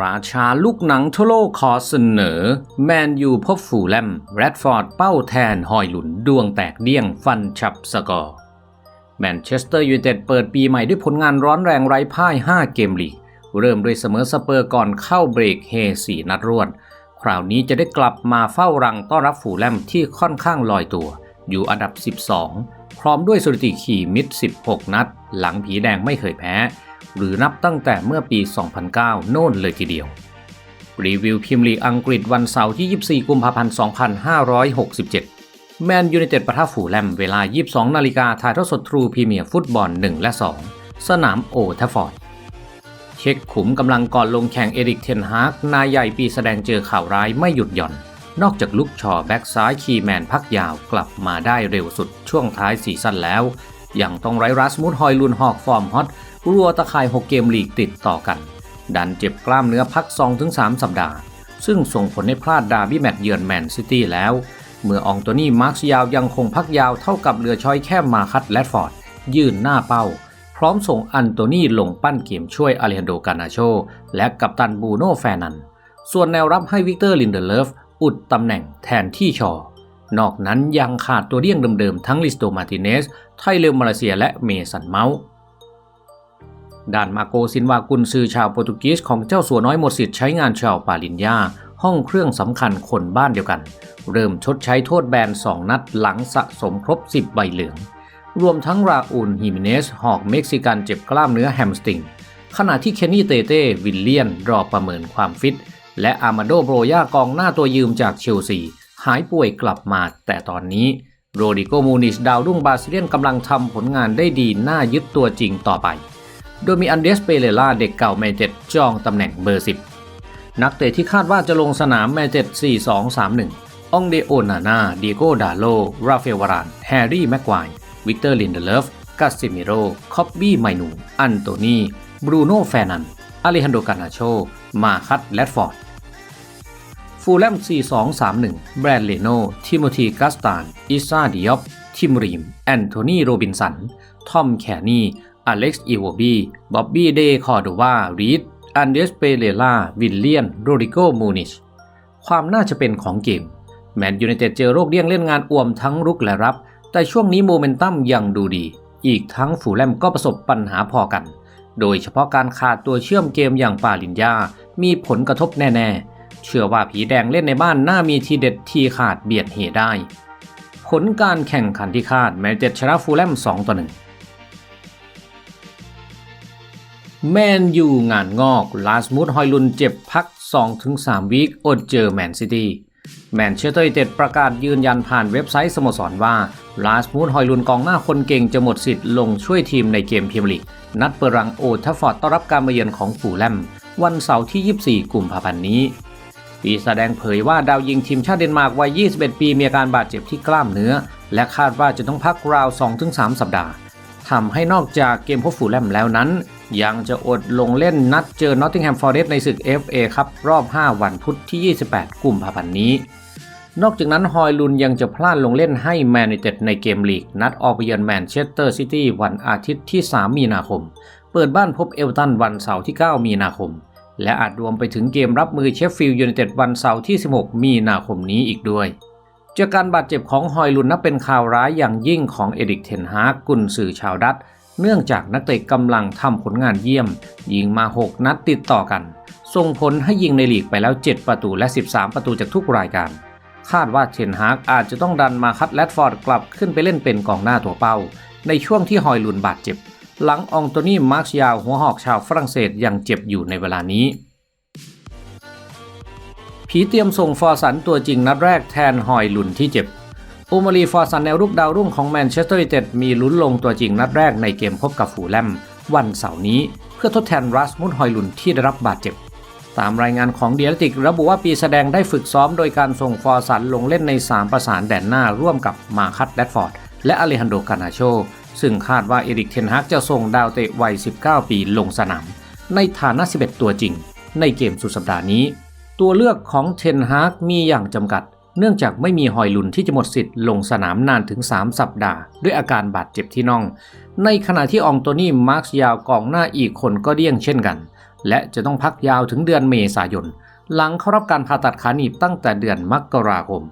ราชาลูกหนังทั่วโลกขอเสนอ แมนยูพบฟูแลมแรดฟอร์ดเป้าแทนหอยหลุนดวงแตกเดี้ยงฟันฉับสกอร์แมนเชสเตอร์ยูไนเต็ดเปิดปีใหม่ด้วยผลงานร้อนแรงไร้พ่าย 5 เกมลีก เริ่มด้วยเสมอสเปอร์ก่อนเข้าเบรกเฮ4นัดรวด คราวนี้จะได้กลับมาเฝ้ารังต้อนรับฟูแลมที่ค่อนข้างลอยตัว อยู่อันดับ 12 พร้อมด้วยสถิติขี่มิด 16 นัด หลังผีแดงไม่เคยแพ้ หรือนับตั้งแต่เมื่อปี 2009 โน่นเลยทีเดียว รีวิวพิมพ์ลีอังกฤษวันเสาร์ที่ 24 กุมภาพันธ์ 2567 แมนยูไนเต็ดปะทะฝูแลมเวลา 22 นาฬิกาถ่ายทอดสดทรูพรีเมียร์ฟุตบอล 1 และ 2 สนามโอทัฟฟอร์ดเช็คขุมกำลังก่อนลงแข่งเอริกเทนฮากนายใหญ่ปีแสดงเจอข่าวร้ายไม่หยุดหย่อน นอกจากลุกชอแบ็กซ้ายคีแมนพักยาวกลับมาได้เร็วสุดช่วงท้ายซีซั่นแล้ว ยังต้องไร้รัสมุดฮอยลุนหอกฟอร์มฮอตรัวตะข่าย6เกมลีกติดต่อกัน ดันเจ็บกล้ามเนื้อพัก 2-3 สัปดาห์ ซึ่งส่งผลให้พลาดดาร์บี้แมตช์เยือนแมนซิตี้แล้ว เมื่ออองโตนี่มาร์คยาวยังคงพักยาวเท่ากับเรือช้อยแค่มาคัตแลดฟอร์ด ยื่นหน้าเป้า พร้อมส่งอันโตนี่ลงปั้นเกมช่วยอเลฮันโดกานาโช และกัปตันบูโน่แฟนัน ส่วนแนวรับให้วิกเตอร์ลินเดเลฟ อุดตำแหน่งแทนที่ชอ นอกนั้นยังขาดตัวเดี่ยงเดิมๆทั้งลิสโตมาติเนส ไทเลมาเลเซียและเมสันเมาส์ด้านมาโกซินวากุนซือชาวโปรตุเกสของเจ้าสัวน้อยหมดสิทธิ์ใช้งานชาวปาลินยาห้องเครื่องสำคัญคนบ้านเดียวกัน เริ่มชดใช้โทษแบน 2 นัดหลังสะสมครบ 10 ใบเหลือง รวมทั้งราอูนฮิมิเนส หอกเม็กซิกันเจ็บกล้ามเนื้อแฮมสติง ขณะที่เคนนี่เตเต้ วิลเลียน รอประเมินความฟิต และอามาโดโบรยากองหน้าตัวยืมจากเชลซี หายป่วยกลับมา แต่ตอนนี้โรดิโกมูนิชดาวรุ่งบาซิเลียนกำลังทำผลงานได้ดีน่ายึดตัวจริงต่อไป โดยมีอันเดสเปเรล่าเด็กเก่าแมนเจ็ดจองตำแหน่งเบอร์ 10 นักเตะที่คาดว่าจะลงสนามแมนเจ็ด4-2-3-1 องเดโอนานาดิโกดาโล ราเฟลวาราน แฮร์รี่แม็กควายวิกเตอร์ลินเดเลฟกาซิมิโร คอบบี้ไมนู อันโตนีบรูโน่แฟนันอเลฮันโดกานาโช มาคัตแลดฟอร์ด ฟูลแลม 4-2-3-1 แบรนด์เลโน ทิโมธีกัสตาน อิซาดิออฟทิมรีม แอนโทนีโรบินสัน ทอมแคนี่อเล็กซ์อีโวบีบ๊อบบี้เดคอร์โดวา รีด อันเดสเปเรล่า วิลเลียน โรดิโกมูนิช ความน่าจะเป็นของเกม แมนยูไนเต็ดเจอโรคเลี่ยงเล่นงานอ่วมทั้งรุกและรับ แต่ช่วงนี้โมเมนตัมยังดูดี อีกทั้งฟูลแลมก็ประสบปัญหาพอกัน โดยเฉพาะการขาดตัวเชื่อมเกมอย่างปาลินยา มีผลกระทบแน่ ๆ เชื่อว่าผีแดงเล่นในบ้านน่ามีทีเด็ดทีขาดเบียดเหได้ ผลการแข่งขันที่คาดแมนเจ็ดชนะฟูลแลม2ต่อ1แมนยูงานงอกลาสมุดฮอยลุนเจ็บพัก 2-3 วีคอดเจอแมนซิตี้แมนเชสเตอร์ยูไนเต็ดประกาศยืนยันผ่านเว็บไซต์สโมสรว่าลาสมุดฮอยลุนกองหน้าคนเก่งจะหมดสิทธิ์ลงช่วยทีมในเกมพรีเมียร์ลีกนัดเปิดรังโอทัฟฟอร์ดต้อนรับการมาเยือนของฟูลแลมวันเสาร์ที่ 24 กุมภาพันธ์นี้ ปีแสดงเผยว่าดาวยิงทีมชาติเดนมาร์กวัย 21 ปีมีอาการบาดเจ็บที่กล้ามเนื้อ และคาดว่าจะต้องพักราว 2-3 สัปดาห์ทำให้นอกจากเกมพบฟูลแลมแล้วนั้น ยังจะอดลงเล่นนัดเจอนอตติงแฮมฟอร์เรสในศึก FA ครับรอบ 5 วันพุธที่ 28 กุมภาพันธ์นี้ นอกจากนั้นฮอยลุนยังจะพลาดลงเล่นให้แมนยูเต็ดในเกมลีก นัดออกไปเยือนแมนเชสเตอร์ซิตี้วันอาทิตย์ที่ 3 มีนาคม เปิดบ้านพบเอเวอร์ตันวันเสาร์ที่ 9 มีนาคม และอาจรวมไปถึงเกมรับมือเชฟฟิลด์ยูไนเต็ดวันเสาร์ที่ 16 มีนาคมนี้อีกด้วยจากการบาดเจ็บของฮอยลุนนับเป็นข่าวร้ายอย่างยิ่งของเอริกเทนฮากกุนสื่อชาวดัตเนื่องจากนักเตะกำลังทำผลงานเยี่ยม ยิงมา 6 นัดติดต่อกัน ส่งผลให้ยิงในลีกไปแล้ว 7 ประตูและ 13 ประตูจากทุกรายการ คาดว่าเทนฮากอาจจะต้องดันมาคัดแรดฟอร์ดกลับขึ้นไปเล่นเป็นกองหน้าตัวเป้า ในช่วงที่ฮอยลุนบาดเจ็บ หลังอองโตนี่มาร์คยาวหัวหอกชาวฝรั่งเศสยังเจ็บอยู่ในเวลานี้ ผีเตรียมส่งฟอร์สันตัวจริงนัดแรกแทนฮอยลุนที่เจ็บอูมารีฟอร์สันแนวรุกดาวรุ่งของแมนเชสเตอร์ยูไนเต็ดมีลุ้นลงตัวจริงนัดแรกในเกมพบกับฟูแลมวันเสาร์นี้ เพื่อทดแทนรัสมุดฮอยลุนที่ได้รับบาดเจ็บ ตามรายงานของเดียร์ติกระบุว่าปีแสดงได้ฝึกซ้อมโดยการส่งฟอร์สันลงเล่นใน 3 ประสานแดนหน้าร่วมกับมาคัตแดดฟอร์ดและอเลฮันโดกานาโช ซึ่งคาดว่าเอริกเทนฮักจะส่งดาวเตะวัย 19 ปีลงสนาม ในฐานะ 11 ตัวจริง ในเกมสุดสัปดาห์นี้ ตัวเลือกของเทนฮากมีอย่างจำกัด เนื่องจากไม่มีฮอยลุนที่จะหมดสิทธิ์ลงสนามนานถึง 3 สัปดาห์ ด้วยอาการบาดเจ็บที่น่อง ในขณะที่อองโตนี่มาร์คยาวกองหน้าอีกคนก็เดี้ยงเช่นกัน และจะต้องพักยาวถึงเดือนเมษายน หลังเข้ารับการผ่าตัดขาหนีบตั้งแต่เดือนมกราคม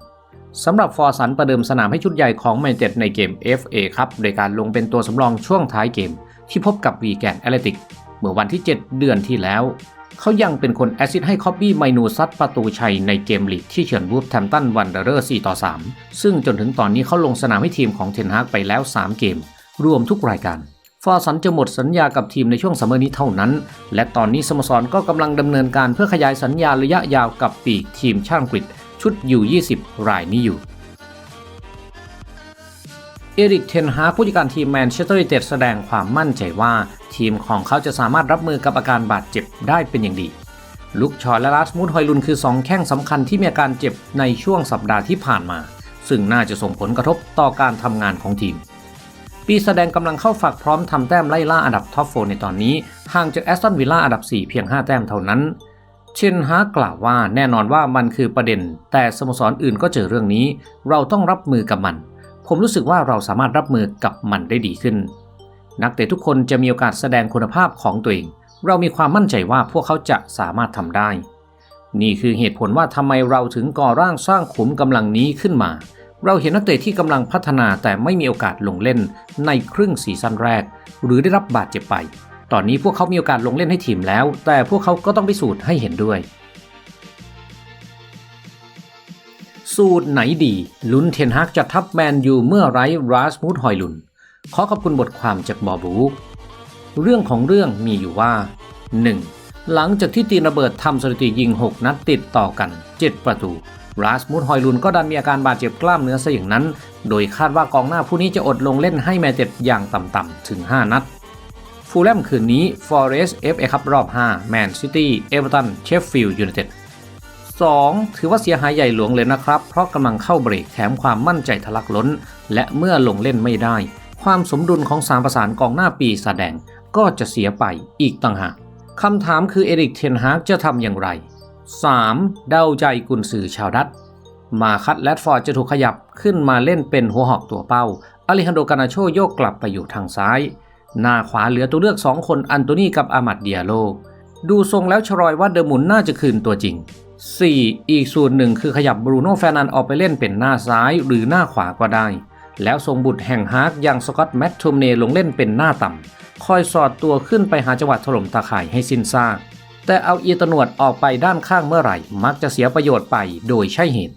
สำหรับฟอร์สันประเดิมสนามให้ชุดใหญ่ของแมนเชสเตอร์ในเกม FA ครับโดยการลงเป็นตัวสำรองช่วงท้ายเกม ที่พบกับวีแกนแอตเลติกเมื่อวันที่ 7 เดือนที่แล้ว เขายังเป็นคนแอซิสให้คอบบี้ไมนูซัดประตูชัยในเกมลีกที่เฉินวูฟแทมตันวันเดอร์4ต่อ 3 ซึ่งจนถึงตอนนี้เขาลงสนามให้ทีมของเทนฮากไปแล้ว 3 เกม รวมทุกรายการฟอร์สันจะหมดสัญญากับทีมในช่วงซัมเมอร์นี้เท่านั้น และตอนนี้สโมสรก็กำลังดำเนินการเพื่อขยายสัญญาระยะยาวกับปีกทีมชาติอังกฤษ ชุดยู20 รายนี้อยู่ เอริก เทนฮาผู้จัดการทีมแมนเชสเตอร์ยูไนเต็ดแสดงความมั่นใจว่า ทีมของเขาจะสามารถรับมือกับอาการบาดเจ็บได้เป็นอย่างดี ลุกชอและลาสมูดฮอยลุนคือ 2 แข้งสำคัญที่มีอาการเจ็บในช่วงสัปดาห์ที่ผ่านมา ซึ่งน่าจะส่งผลกระทบต่อการทำงานของทีมปีแสดงกำลังเข้าฝักพร้อมทำแต้มไล่ล่าอันดับท็อปโฟในตอนนี้ ห่างจากแอสตันวิลล่าอันดับ 4 เพียง 5 แต้มเท่านั้น เชนฮากล่าวว่าแน่นอนว่ามันคือประเด็น แต่สโมสรอื่นก็เจอเรื่องนี้ เราต้องรับมือกับมัน ผมรู้สึกว่าเราสามารถรับมือกับมันได้ดีขึ้น นักเตะทุกคนจะมีโอกาสแสดงคุณภาพของตัวเอง เรามีความมั่นใจว่าพวกเขาจะสามารถทำได้ นี่คือเหตุผลว่าทำไมเราถึงก่อร่างสร้างขุมกำลังนี้ขึ้นมา เราเห็นนักเตะที่กำลังพัฒนาแต่ไม่มีโอกาสลงเล่นในครึ่งซีซั่นแรก หรือได้รับบาดเจ็บไป ตอนนี้พวกเขามีโอกาสลงเล่นให้ทีมแล้ว แต่พวกเขาก็ต้องพิสูจน์ให้เห็นด้วย สูตรไหนดี ลุ้นเทนฮากจะทับแมนยูเมื่อไร้ราสมูดฮอยลุน ขอขอบคุณบทความจากบอบู เรื่องของเรื่องมีอยู่ว่า 1. หลังจากที่ตีนระเบิดทำสถิติยิง 6 นัดติดต่อกัน 7 ประตูราสมูดฮอยลุนก็ดันมีอาการบาดเจ็บกล้ามเนื้อซะอย่างนั้น โดยคาดว่ากองหน้าผู้นี้จะอดลงเล่นให้แมนเต็ดอย่างต่ำๆถึง 5 นัด ฟูลแลมคืนนี้ Forest FA คัพรอบ 5 แมนซิตี้ เอเวอร์ตัน เชฟฟิลด์ยูไนเต็ด 2. ถือว่าเสียหายใหญ่หลวงเลยนะครับ เพราะกำลังเข้าเบรกแถมความมั่นใจทะลักล้น และเมื่อลงเล่นไม่ได้ ความสมดุลของสามประสานกองหน้าปีแสดงก็จะเสียไปอีกต่างหากคำถามคือเอริกเทนฮากจะทำอย่างไร 3. เดาใจกุนสือชาวดัตมาคัตแรดฟอร์ดจะถูกขยับขึ้นมาเล่นเป็นหัวหอกตัวเป้าอลิฮันโดกานาโชโยกกลับไปอยู่ทางซ้าย หน้าขวาเหลือตัวเลือก 2 คนอันโตนีกับอามัดเดียโล ดูทรงแล้วชรอยว่าเดอร์มุนน่าจะคืนตัวจริง 4. อีกส่วนหนึ่งคือขยับบรูโน่แฟนันออกไปเล่นเป็นหน้าซ้ายหรือหน้าขวาก็ได้ แล้วส่งบุตรแห่งฮาร์กอย่างสกอตแมตทูมเนลงเล่นเป็นหน้าต่ำคอยสอดตัวขึ้นไปหาจังหวะถล่มตาข่ายให้สิ้นซากแต่เอาอีตนวดออกไปด้านข้างเมื่อไหร่ มักจะเสียประโยชน์ไปโดยใช่เหตุ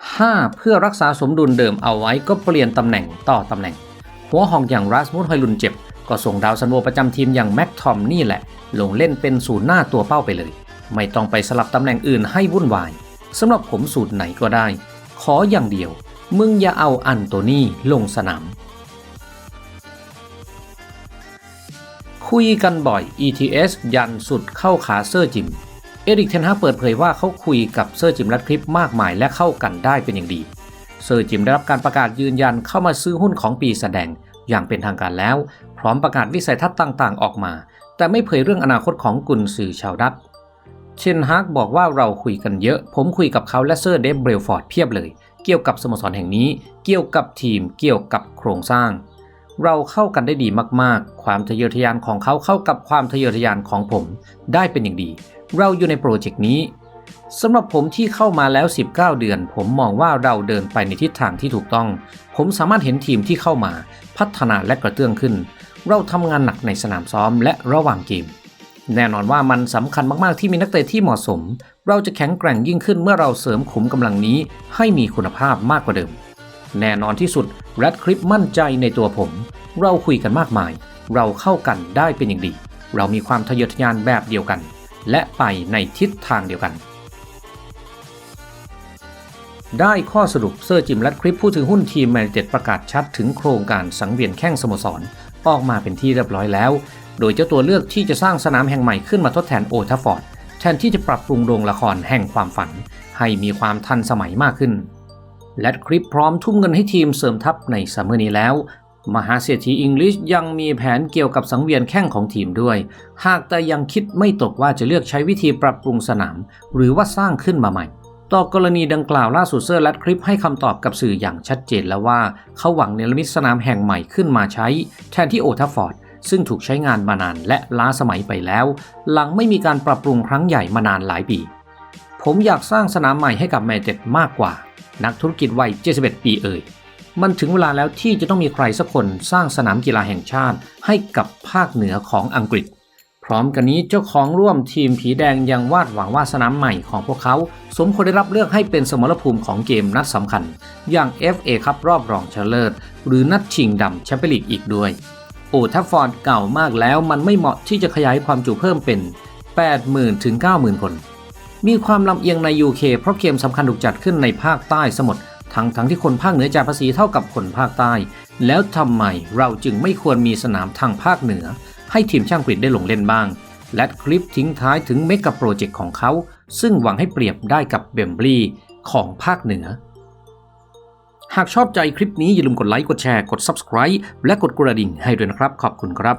5. เพื่อรักษาสมดุลเดิมเอาไว้ก็เปลี่ยนตำแหน่งต่อตำแหน่ง หัวหอกอย่างรัสมุดฮอยลุนเจ็บ ก็ส่งดาวซันโวประจำทีมอย่างแม็กทอมนี่แหละ ลงเล่นเป็นศูนย์หน้าตัวเป้าไปเลย ไม่ต้องไปสลับตำแหน่งอื่นให้วุ่นวายสำหรับผมสูตรไหนก็ได้ ขออย่างเดียว มึงอย่าเอาอันโตนี่ลงสนาม คุยกันบ่อย ETS ยันสุดเข้าขาเซอร์จิม เอริกเทนฮาเปิดเผยว่าเขาคุยกับเซอร์จิมรัดคลิปมากมายและเข้ากันได้เป็นอย่างดี เซอร์จิมได้รับการประกาศยืนยันเข้ามาซื้อหุ้นของปีแสดงอย่างเป็นทางการแล้ว พร้อมประกาศวิสัยทัศน์ต่างๆ ออกมา แต่ไม่เผยเรื่องอนาคตของกุนซือชาวดัตเชนฮากบอกว่าเราคุยกันเยอะ ผมคุยกับเขาและเซอร์เดฟเบลฟอร์ดเพียบเลย เกี่ยวกับสโมสรแห่งนี้ เกี่ยวกับทีม เกี่ยวกับโครงสร้าง เราเข้ากันได้ดีมากๆ ความทะเยอทะยานของเขาเข้ากับความทะเยอทะยานของผม ได้เป็นอย่างดี เราอยู่ในโปรเจกต์นี้สำหรับผมที่เข้ามาแล้ว 19 เดือน ผมมองว่าเราเดินไปในทิศทางที่ถูกต้อง ผมสามารถเห็นทีมที่เข้ามา พัฒนาและกระเตื้องขึ้น เราทำงานหนักในสนามซ้อมและระหว่างเกม แน่นอนว่ามันสำคัญมากๆที่มีนักเตะที่เหมาะสม เราจะแข็งแกร่งยิ่งขึ้นเมื่อเราเสริมขุมกำลังนี้ให้มีคุณภาพมากกว่าเดิม แน่นอนที่สุดแรดคลิปมั่นใจในตัวผม เราคุยกันมากมาย เราเข้ากันได้เป็นอย่างดี เรามีความทะเยอทะยานแบบเดียวกัน และไปในทิศทางเดียวกันได้ข้อสรุปเซอร์จิมแรดคลิปผู้ถือหุ้นทีมแมนเต็ดประกาศชัดถึงโครงการสังเวียนแข้งสโมสร ออกมาเป็นที่เรียบร้อยแล้ว โดยเจ้าตัวเลือกที่จะสร้างสนามแห่งใหม่ขึ้นมาทดแทนโอทัฟฟอร์ดแทนที่จะปรับปรุงโรงละครแห่งความฝัน ให้มีความทันสมัยมากขึ้น และคลิปพร้อมทุ่มเงินให้ทีมเสริมทัพในซัมเมอร์นี้แล้ว มหาเศรษฐีอังกฤษยังมีแผนเกี่ยวกับสังเวียนแข้งของทีมด้วย หากแต่ยังคิดไม่ตกว่าจะเลือกใช้วิธีปรับปรุงสนาม หรือว่าสร้างขึ้นมาใหม่ ต่อกรณีดังกล่าวล่าสุดเซอร์แลดคลิปให้คำตอบกับสื่ออย่างชัดเจนแล้วว่า เขาหวังเนรมิตสนามแห่งใหม่ขึ้นมาใช้ แทนที่โอทัฟฟอร์ดซึ่งถูกใช้งานมานานและล้าสมัยไปแล้ว หลังไม่มีการปรับปรุงครั้งใหญ่มานานหลายปี ผมอยากสร้างสนามใหม่ให้กับแมนเต็ดมากกว่า นักธุรกิจวัย 71 ปีเอ่ย มันถึงเวลาแล้วที่จะต้องมีใครสักคนสร้างสนามกีฬาแห่งชาติให้กับภาคเหนือของอังกฤษ พร้อมกันนี้เจ้าของร่วมทีมผีแดงยังวาดหวังว่าสนามใหม่ของพวกเขา สมควรได้รับเลือกให้เป็นสมรภูมิของเกมนัดสำคัญ อย่าง FA ครับรอบรองชนะเลิศหรือนัดชิงดำแชมเปี้ยนลีกอีกด้วย โอทัฟฟอร์ดเก่ามากแล้วมันไม่เหมาะที่จะขยายความจุเพิ่มเป็น 80,000ถึง90,000 คน มีความลำเอียงใน UK เพราะเกมสำคัญถูกจัดขึ้นในภาคใต้สมดทั้งทั้งที่คนภาคเหนือจ่ายภาษีเท่ากับคนภาคใต้ แล้วทำไมเราจึงไม่ควรมีสนามทางภาคเหนือ ให้ทีมช่างกรีดได้ลงเล่นบ้าง และคลิปทิ้งท้ายถึงเมกะโปรเจกต์ของเขา ซึ่งหวังให้เปรียบได้กับเบมบลีของภาคเหนือ หากชอบใจคลิปนี้อย่าลืมกดไลค์กดแชร์กด Subscribe และกดกระดิ่งให้ด้วยนะครับ ขอบคุณครับ